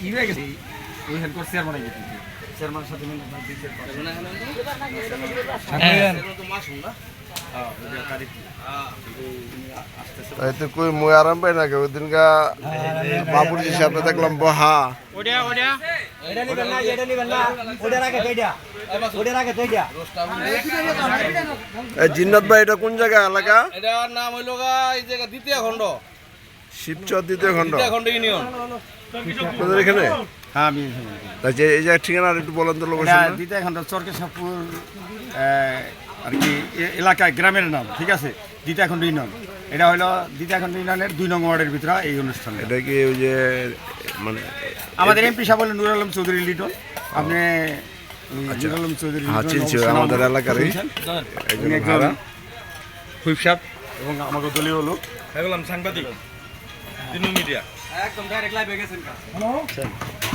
ই হয়ে গেছে? ওই হয়ে গেছে চেয়ারম্যানের সাথে মিলে আপনার বিচার করে হ্যাঁ। তাই তো কই মুই আরাম পাই না ওই দিন গা বাবুর্চির সামনে দেখলাম বহা। এটা নিবেন না এটা নিবেন না। আগে তৈটা ওটার আগে তৈটা এই জিন্নাত ভাই এটা কোন জায়গা এলাকা? এটার নাম হইল গা এই জায়গা দ্বিতীয় খণ্ড। শিবচর দ্বিতীয় খণ্ড। দ্বিতীয় খণ্ড ইউনিয়ন। আপনাদের এখানে? হ্যাঁ আমি এই জায়গার ঠিকানা আর একটু বলেন তো লোকেশন দ্বিতীয় চরকেশাপুর আর কি এলাকায় গ্রামের নাম ঠিক আছে? দ্বিতীয় এখন ইউনিয়ন। এটা হলো দ্বিতীয় এখন ইউনিয়নের দুই নং ওয়ার্ডের ভিতরে এই অনুষ্ঠান এটা কি ওই যে মানে আমাদের এমপি সাহেব হলেন নুর আলম চৌধুরী লিটন। আপনি ওই নুর আলম চৌধুরী হ্যাঁ, লিটন আমাদের। শুনছেন? একজন। হুইপ সাহেব এবং আমাকে দলীয় লোক। সাংবাদিক। দিনু মিডিয়া। একদম ডাইরেক্ট লাইভে গেছেন কা?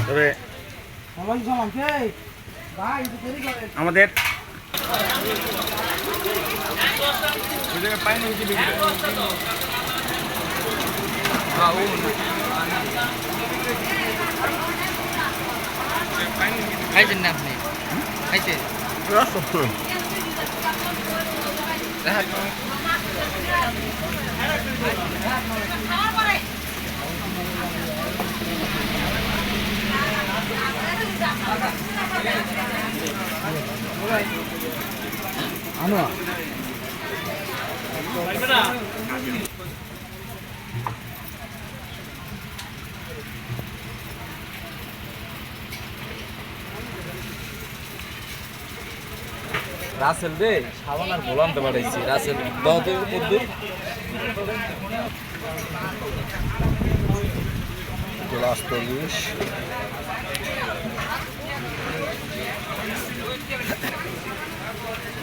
তবে আমাদের খাইছেন না আপনি? খাইছেন? রাসেল রে সাবান আর গোলাম তো বাড়াইছি রাসেল ক্লাস চল্লিশ